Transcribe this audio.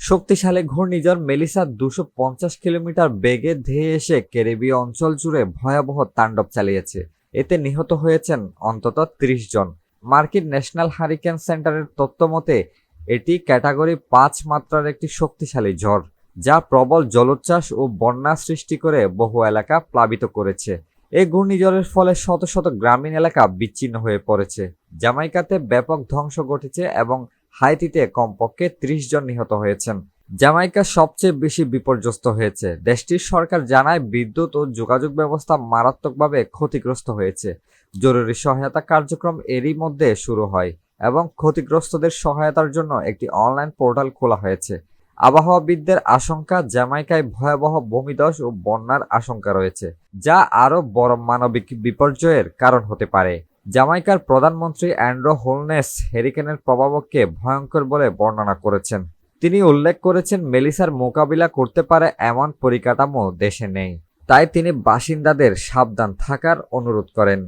শক্তিশালী ঘূর্ণিঝড় মেলিসা দুশো পঞ্চাশ কিলোমিটার বেগে ধেয়ে এসে ক্যারিবীয় অঞ্চল জুড়ে ভয়াবহ তাণ্ডব চালিয়েছে। এতে নিহত হয়েছেন অন্তত ত্রিশ জন। মার্কিন ন্যাশনাল হারিকেন সেন্টারের তথ্য মতে, এটি ক্যাটাগরি পাঁচ মাত্রার একটি শক্তিশালী ঝড়, যা প্রবল জলোচ্ছ্বাস ও বন্যা সৃষ্টি করে বহু এলাকা প্লাবিত করেছে। এই ঘূর্ণিঝড়ের ফলে শত শত গ্রামীণ এলাকা বিচ্ছিন্ন হয়ে পড়েছে। জামাইকাতে ব্যাপক ধ্বংস ঘটেছে এবং হাইতিতে কমপক্ষে ত্রিশ জন নিহত হয়েছেন। জামাইকা সবচেয়ে বেশি বিপর্যস্ত হয়েছে। দেশটির সরকার জানায়, বিদ্যুৎ ও যোগাযোগ ব্যবস্থা মারাত্মকভাবে ক্ষতিগ্রস্ত হয়েছে। জরুরি সহায়তা কার্যক্রম এরই মধ্যে শুরু হয় এবং ক্ষতিগ্রস্তদের সহায়তার জন্য একটি অনলাইন পোর্টাল খোলা হয়েছে। আবহাওয়াবিদদের আশঙ্কা, জ্যামাইকায় ভয়াবহ ভূমিধস ও বন্যার আশঙ্কা রয়েছে, যা আরও বড় মানবিক বিপর্যয়ের কারণ হতে পারে। জামাইকার প্রধানমন্ত্রী অ্যান্ড্রো হোলনেস হেরিকেনের প্রভাবককে ভয়ঙ্কর বলে বর্ণনা করেছেন। তিনি উল্লেখ করেছেন, মেলিসার মোকাবিলা করতে পারে এমন পরিকাঠামো দেশে নেই। তাই তিনি বাসিন্দাদের সাবধান থাকার অনুরোধ করেন।